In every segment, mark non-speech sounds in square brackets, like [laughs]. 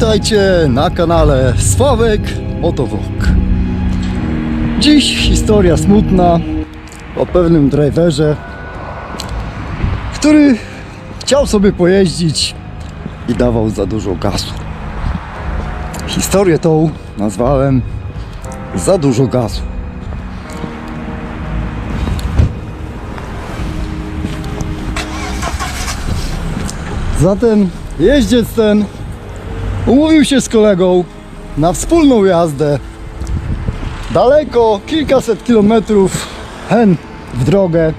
Witajcie na kanale Sławek Motovlog. Dziś historia smutna o pewnym driverze, który chciał sobie pojeździć i dawał za dużo gazu. Historię tą nazwałem Za dużo gazu. Zatem jeździec ten umówił się z kolegą na wspólną jazdę daleko, kilkaset kilometrów hen w drogę,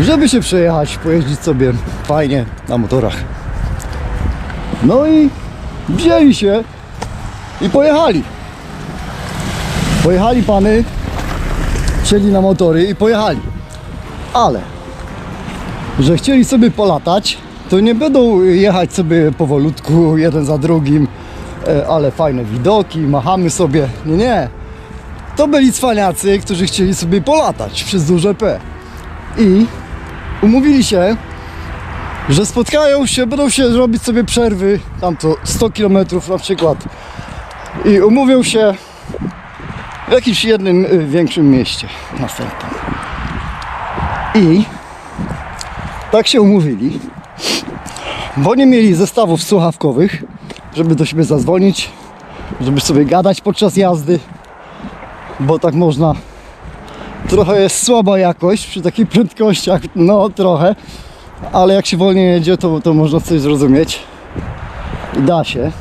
żeby się przejechać, pojeździć sobie fajnie na motorach. No i wzięli się i pojechali. Pojechali pany, wsiedli na motory i pojechali. Ale że chcieli sobie polatać, to nie będą jechać sobie powolutku, jeden za drugim, e, ale fajne widoki, machamy sobie. Nie, nie. To byli cwaniacy, którzy chcieli sobie polatać przez duże P. I umówili się, że spotkają się, będą się robić sobie przerwy, tam to 100 km na przykład. I umówią się w jakimś jednym y, większym mieście następnym. I tak się umówili, bo nie mieli zestawów słuchawkowych, żeby do siebie zadzwonić, żeby sobie gadać podczas jazdy, bo tak można. Trochę jest słaba jakość przy takich prędkościach, no trochę, ale jak się wolniej jedzie, to, to można coś zrozumieć. I da się.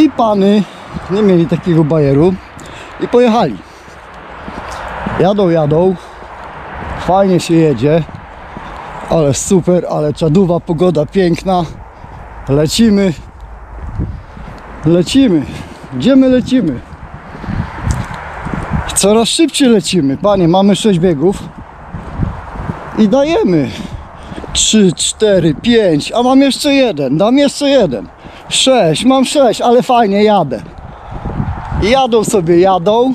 I pany nie mieli takiego bajeru i pojechali. Jadą, jadą, fajnie się jedzie, ale super, ale czadowa pogoda piękna. Lecimy, lecimy. Gdzie my lecimy? Coraz szybciej lecimy. Panie, mamy 6 biegów i dajemy. 3, 4, 5, a mam jeszcze jeden, dam jeszcze jeden. 6, mam 6, ale fajnie jadę. Jadą sobie, jadą.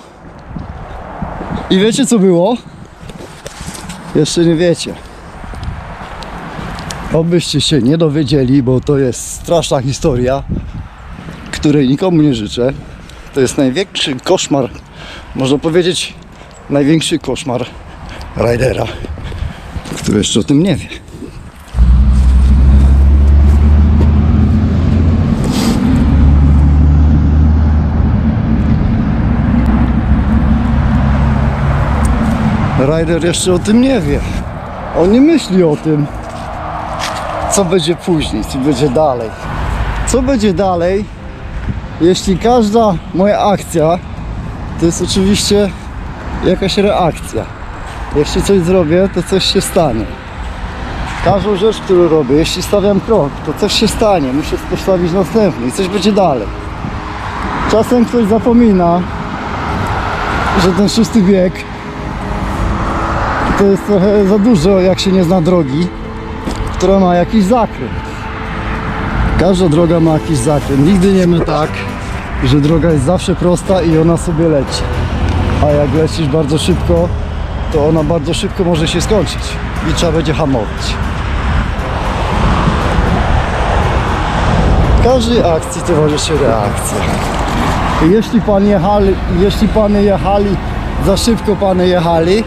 I wiecie co było? Jeszcze nie wiecie. Obyście się nie dowiedzieli, bo to jest straszna historia, której nikomu nie życzę. To jest największy koszmar, można powiedzieć, największy koszmar Rajdera, który jeszcze o tym nie wie. Rider jeszcze o tym nie wie. On nie myśli o tym, co będzie później, co będzie dalej. Co będzie dalej, jeśli każda moja akcja to jest oczywiście jakaś reakcja. Jeśli coś zrobię, to coś się stanie. Każdą rzecz, którą robię, jeśli stawiam krok, to coś się stanie. Muszę postawić następny i coś będzie dalej. Czasem ktoś zapomina, że ten szósty bieg to jest trochę za dużo, jak się nie zna drogi, która ma jakiś zakręt. Każda droga ma jakiś zakręt. Nigdy nie ma tak, że droga jest zawsze prosta i ona sobie leci. A jak lecisz bardzo szybko, to ona bardzo szybko może się skończyć i trzeba będzie hamować. Każdej akcji towarzyszy reakcja. Jeśli pan jechali, jeśli pany jechali, za szybko pany jechali,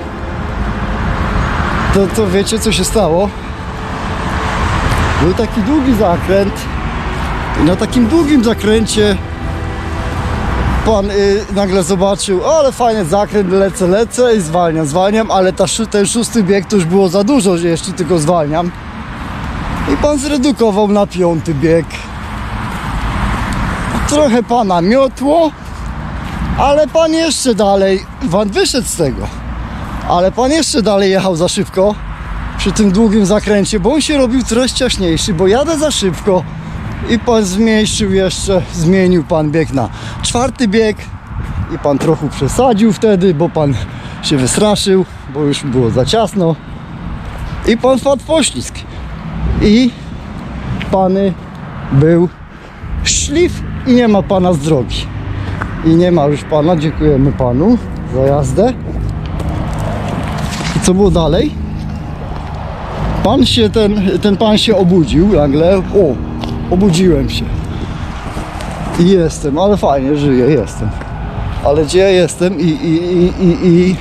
to, to wiecie co się stało? Był taki długi zakręt i na takim długim zakręcie pan y, nagle zobaczył, ale fajny zakręt, lecę, lecę i zwalniam, zwalniam, ale ta, ten szósty bieg to już było za dużo, że jeśli tylko zwalniam. I pan zredukował na piąty bieg. Trochę pana miotło, ale pan jeszcze dalej, pan wyszedł z tego. Ale pan jeszcze dalej jechał za szybko przy tym długim zakręcie, bo on się robił coraz ciaśniejszy, bo jadę za szybko i pan zmniejszył jeszcze, zmienił pan bieg na czwarty bieg i pan trochę przesadził wtedy, bo pan się wystraszył, bo już było za ciasno. I pan wpadł poślizg. I pany był szlif i nie ma pana z drogi. I nie ma już pana, dziękujemy panu za jazdę. I co było dalej? Pan się, ten, ten pan się obudził nagle. O, obudziłem się. I jestem, ale fajnie żyję, jestem. Ale gdzie ja jestem i, i, i, i, i,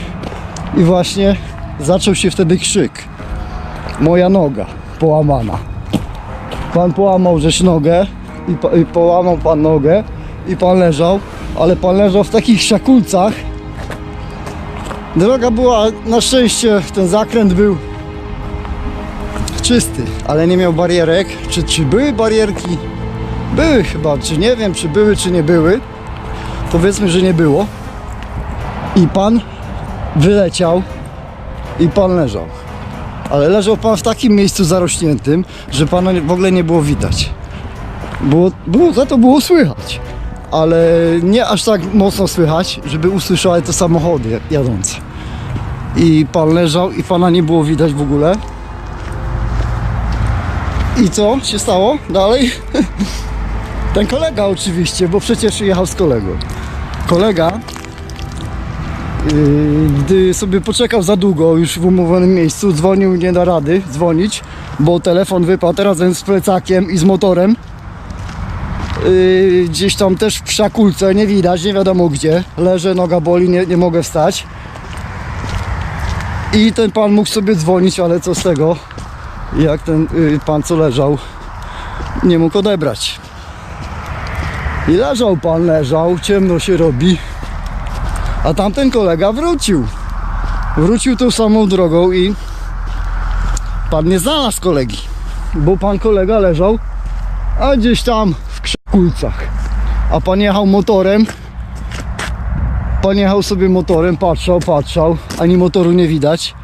i właśnie zaczął się wtedy krzyk. Moja noga połamana. Pan połamał żeś nogę i, i połamał pan nogę i pan leżał, ale pan leżał w takich szakulcach. Droga była, na szczęście ten zakręt był czysty, ale nie miał barierek. Czy, czy były barierki? Były chyba, czy nie wiem, czy były, czy nie były. Powiedzmy, że nie było. I pan wyleciał i pan leżał. Ale leżał pan w takim miejscu zarośniętym, że pana w ogóle nie było widać. Było, było, za to było słychać. Ale nie aż tak mocno słychać, żeby usłyszały te samochody jadące. I pan leżał i pana nie było widać w ogóle. I co się stało dalej? [laughs] Ten kolega oczywiście, bo przecież jechał z kolegą. Kolega, yy, gdy sobie poczekał za długo już w umówionym miejscu, dzwonił, nie da rady dzwonić, bo telefon wypadł razem z plecakiem i z motorem. Yy, gdzieś tam też w szakulce, nie widać, nie wiadomo gdzie. Leżę, noga boli, nie, nie mogę wstać. I ten pan mógł sobie dzwonić, ale co z tego, jak ten yy, pan co leżał, nie mógł odebrać. I leżał pan, leżał, ciemno się robi. A tamten kolega wrócił. Wrócił tą samą drogą i pan nie znalazł kolegi. Bo pan kolega leżał, a gdzieś tam w krzakulcach. A pan jechał motorem. Pan jechał sobie motorem, patrzał, patrzał. Ani motoru nie widać,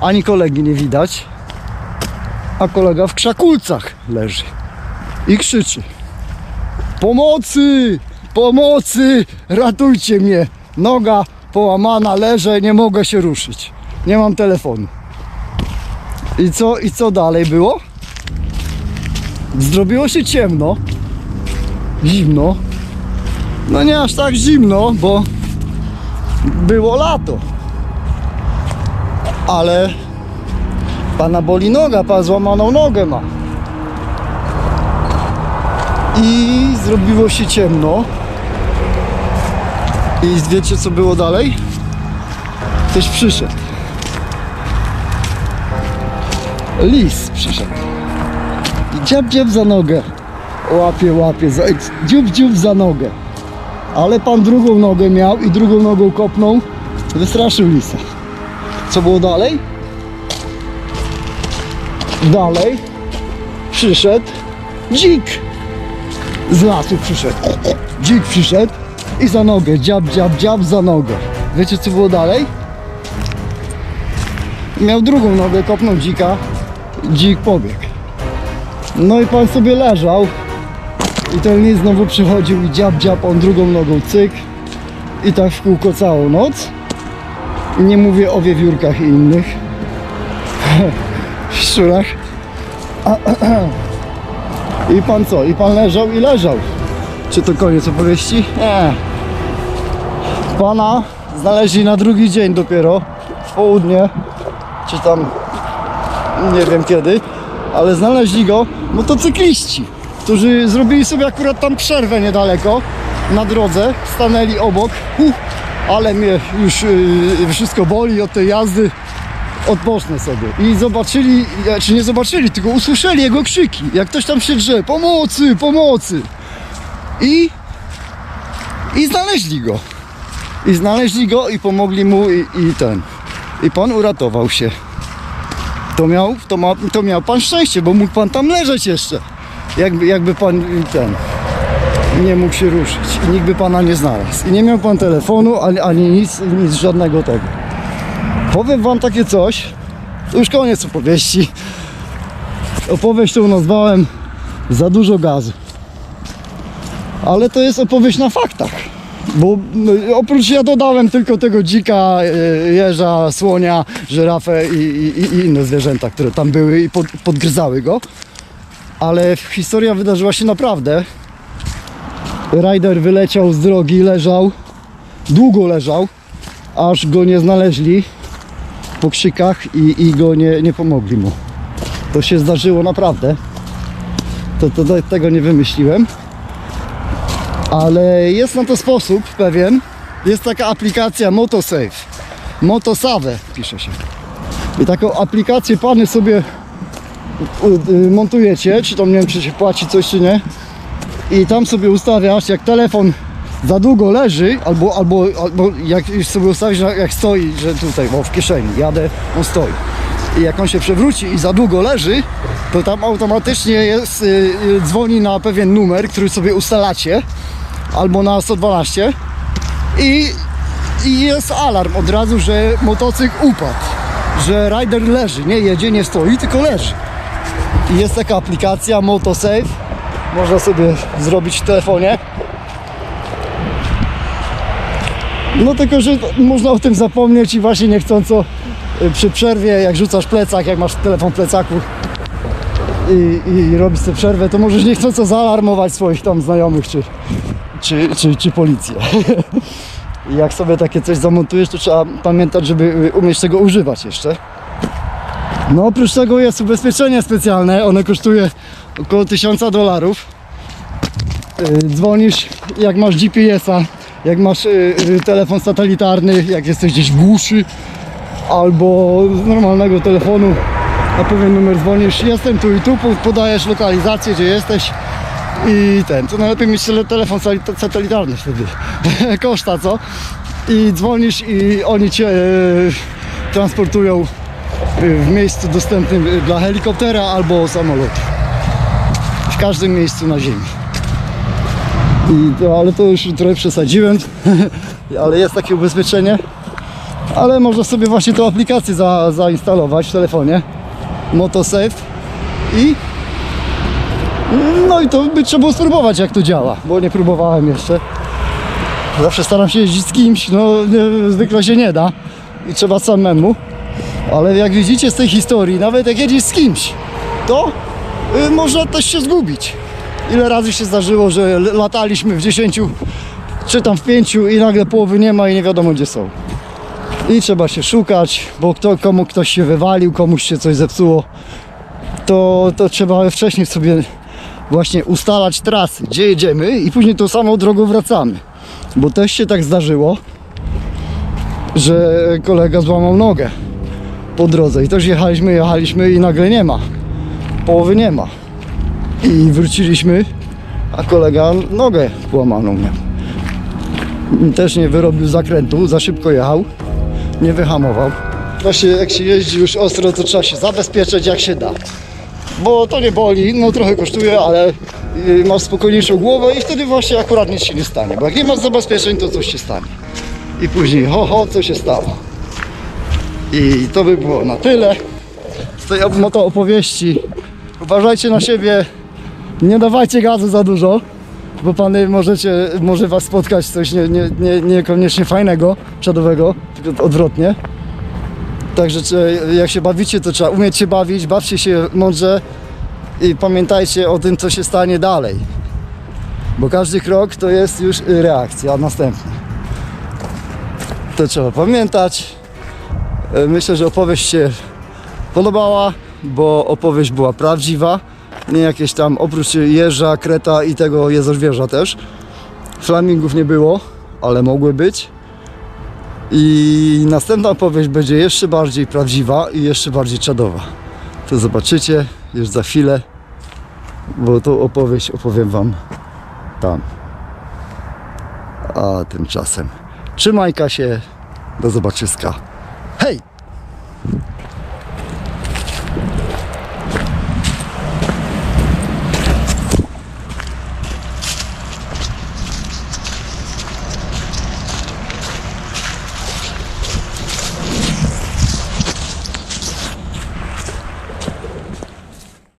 ani kolegi nie widać. A kolega w krzakulcach leży i krzyczy. Pomocy! Pomocy! Ratujcie mnie! Noga połamana, leżę, nie mogę się ruszyć. Nie mam telefonu. I co, i co dalej było? Zrobiło się ciemno. Zimno. No nie aż tak zimno, bo było lato. Ale pana boli noga, pan złamaną nogę ma i zrobiło się ciemno. I wiecie co było dalej? Ktoś przyszedł. Lis przyszedł. I dziab dziab za nogę. Łapie, łapie, za, dziób dziób za nogę. Ale pan drugą nogę miał i drugą nogą kopnął. Wystraszył lisa. Co było dalej? Dalej przyszedł dzik z lasu przyszedł. Dzik przyszedł i za nogę, dziab, dziab, dziab za nogę. Wiecie co było dalej? Miał drugą nogę, kopnął dzika, dzik pobiegł. No i pan sobie leżał i ten lis znowu przychodził i dziab, dziab, on drugą nogą cyk i tak w kółko całą noc. Nie mówię o wiewiórkach i innych [laughs] szczurach. I pan co? I pan leżał i leżał. Czy to koniec opowieści? Nie. Pana znaleźli na drugi dzień dopiero, w południe, czy tam nie wiem kiedy, ale znaleźli go motocykliści, którzy zrobili sobie akurat tam przerwę niedaleko na drodze, stanęli obok, huh, ale mnie już yy, wszystko boli od tej jazdy, odpocznę sobie. I zobaczyli, czy nie zobaczyli, tylko usłyszeli jego krzyki, jak ktoś tam się drze, pomocy, pomocy. I, i znaleźli go. I znaleźli go i pomogli mu i, i ten. I pan uratował się. To miał, to, ma, to miał pan szczęście, bo mógł pan tam leżeć jeszcze. Jakby, jakby pan ten nie mógł się ruszyć i nikt by pana nie znalazł. I nie miał pan telefonu, ani, ani nic, nic żadnego tego. Powiem wam takie coś, to już koniec opowieści. Opowieść tą nazwałem Za dużo gazu. Ale to jest opowieść na faktach. Bo no, oprócz ja dodałem tylko tego dzika, e, jeża, słonia, żyrafę i, i, i inne zwierzęta, które tam były i pod, podgryzały go. Ale historia wydarzyła się naprawdę. Rider wyleciał z drogi, leżał, długo leżał, aż go nie znaleźli po krzykach i, i go nie, nie pomogli mu. To się zdarzyło naprawdę. To, to, to tego nie wymyśliłem. Ale jest na to sposób pewien. Jest taka aplikacja Motosave. Motosave pisze się. I taką aplikację pany sobie montujecie, czy tam nie wiem, czy się płaci coś, czy nie. I tam sobie ustawiasz, jak telefon za długo leży, albo, albo, albo jak już sobie ustawisz, jak stoi, że tutaj, bo w kieszeni, jadę, on stoi. I jak on się przewróci i za długo leży, to tam automatycznie jest, y, y, dzwoni na pewien numer, który sobie ustalacie, albo na 112 i, i jest alarm od razu, że motocykl upadł, że rider leży, nie jedzie, nie stoi, tylko leży. I jest taka aplikacja Motosave, można sobie zrobić w telefonie. No tylko, że można o tym zapomnieć i właśnie niechcąco y, przy przerwie, jak rzucasz plecak, jak masz telefon w plecaku i, i robisz sobie przerwę, to możesz niechcąco zaalarmować swoich tam znajomych czy, czy, czy, czy policję. [laughs] Jak sobie takie coś zamontujesz, to trzeba pamiętać, żeby y, umieć tego używać jeszcze. No oprócz tego jest ubezpieczenie specjalne, one kosztuje około 1000 dolarów. Yy, Dzwonisz jak masz GPS-a, jak masz yy, yy, telefon satelitarny, jak jesteś gdzieś w głuszy albo z normalnego telefonu na pewien numer dzwonisz, jestem tu i tu, po- podajesz lokalizację, gdzie jesteś i ten, to najlepiej mieć tele- telefon satelitarny wtedy, [laughs] koszta co? I dzwonisz i oni cię yy, transportują w miejscu dostępnym dla helikoptera albo samolotu. W każdym miejscu na ziemi. I to, ale to już trochę przesadziłem, [laughs] ale jest takie ubezpieczenie. Ale można sobie właśnie tą aplikację za, zainstalować w telefonie. Motosave i no i to by trzeba było spróbować jak to działa, bo nie próbowałem jeszcze. Zawsze staram się jeździć z kimś, no nie, zwykle się nie da i trzeba samemu. Ale jak widzicie z tej historii, nawet jak jedziesz z kimś, to y, można też się zgubić. Ile razy się zdarzyło, że lataliśmy w 10 czy tam w 5 i nagle połowy nie ma i nie wiadomo gdzie są. I trzeba się szukać, bo kto, komu ktoś się wywalił, komuś się coś zepsuło, to, to trzeba wcześniej sobie właśnie ustalać trasy, gdzie jedziemy i później tą samą drogą wracamy. Bo też się tak zdarzyło, że kolega złamał nogę po drodze i też jechaliśmy, jechaliśmy i nagle nie ma. Połowy nie ma. I wróciliśmy, a kolega nogę połamaną miał. Też nie wyrobił zakrętu, za szybko jechał, nie wyhamował. Właśnie jak się jeździ już ostro, to trzeba się zabezpieczyć jak się da. Bo to nie boli, no trochę kosztuje, ale y, masz spokojniejszą głowę i wtedy właśnie akurat nic się nie stanie. Bo jak nie masz zabezpieczeń, to coś się stanie. I później, ho, ho, co się stało. I to by było na tyle z tej op- moto opowieści. Uważajcie na siebie, nie dawajcie gazu za dużo, bo pany możecie, może was spotkać coś nie, nie, nie, niekoniecznie fajnego, przodowego, tylko odwrotnie. Także jak się bawicie, to trzeba umieć się bawić, bawcie się mądrze i pamiętajcie o tym, co się stanie dalej. Bo każdy krok to jest już reakcja następna. To trzeba pamiętać. E, Myślę, że opowieść się podobała, bo opowieść była prawdziwa. Nie jakieś tam, oprócz jeża, kreta i tego jezorzwierza też. Flamingów nie było, ale mogły być. I następna opowieść będzie jeszcze bardziej prawdziwa i jeszcze bardziej czadowa. To zobaczycie już za chwilę, bo tą opowieść opowiem Wam tam. A tymczasem trzymajka się, do zobaczyska.